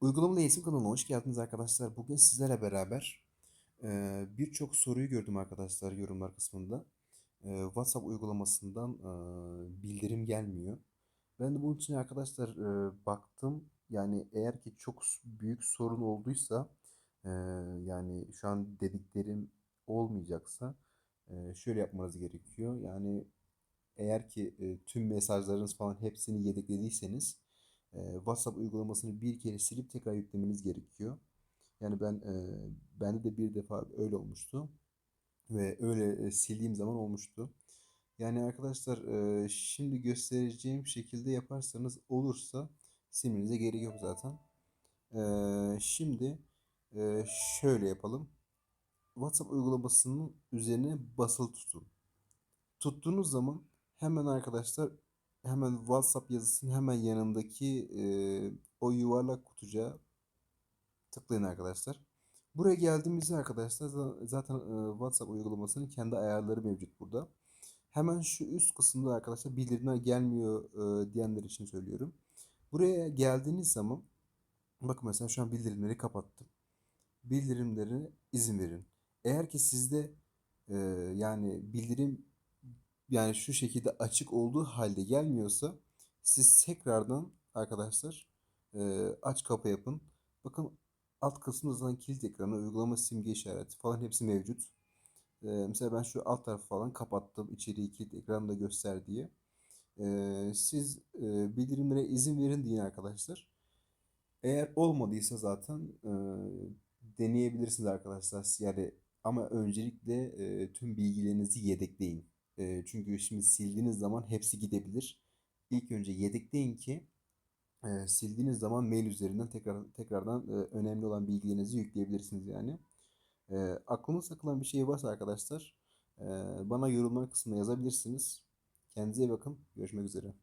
Uygulamalı Eğitim kanalına hoş geldiniz arkadaşlar. Bugün sizlerle beraber e, birçok soruyu gördüm arkadaşlar yorumlar kısmında. E, WhatsApp uygulamasından e, bildirim gelmiyor. Ben de bunun için arkadaşlar e, baktım. Yani eğer ki çok büyük sorun olduysa e, yani şu an dediklerim olmayacaksa e, şöyle yapmanız gerekiyor. Yani eğer ki e, tüm mesajlarınız falan hepsini yedeklediyseniz WhatsApp uygulamasını bir kere silip tekrar yüklemeniz gerekiyor. Yani ben bende de bir defa öyle olmuştu ve öyle sildiğim zaman olmuştu. Yani arkadaşlar şimdi göstereceğim şekilde yaparsanız olursa silmenize gerek yok zaten. Şimdi şöyle yapalım. WhatsApp uygulamasının üzerine basılı tutun. Tuttuğunuz zaman hemen arkadaşlar hemen WhatsApp yazısının hemen yanındaki e, o yuvarlak kutucuğa tıklayın arkadaşlar. Buraya geldiğimizde arkadaşlar za- zaten WhatsApp uygulamasının kendi ayarları mevcut burada. Hemen şu üst kısımda arkadaşlar bildirimler gelmiyor diyenler için söylüyorum. Buraya geldiğiniz zaman bakın mesela şu an bildirimleri kapattım. Bildirimlerine izin verin. Eğer ki sizde yani bildirim yani şu şekilde açık olduğu halde gelmiyorsa siz tekrardan arkadaşlar e, aç kapa yapın. Bakın alt kısmında zaten kilit ekranı, uygulama simge işareti falan hepsi mevcut. E, mesela ben şu alt tarafı falan kapattım. içeriği kilit ekranı da göster diye. E, siz e, bildirimlere izin verin deyin arkadaşlar. Eğer olmadıysa zaten e, deneyebilirsiniz arkadaşlar. Yani ama öncelikle e, tüm bilgilerinizi yedekleyin. Çünkü şimdi sildiğiniz zaman hepsi gidebilir. İlk önce yedekleyin ki sildiğiniz zaman mail üzerinden tekrar tekrardan önemli olan bilgilerinizi yükleyebilirsiniz yani. E, aklınıza takılan bir şey varsa arkadaşlar bana yorumlar kısmına yazabilirsiniz. Kendinize iyi bakın. Görüşmek üzere.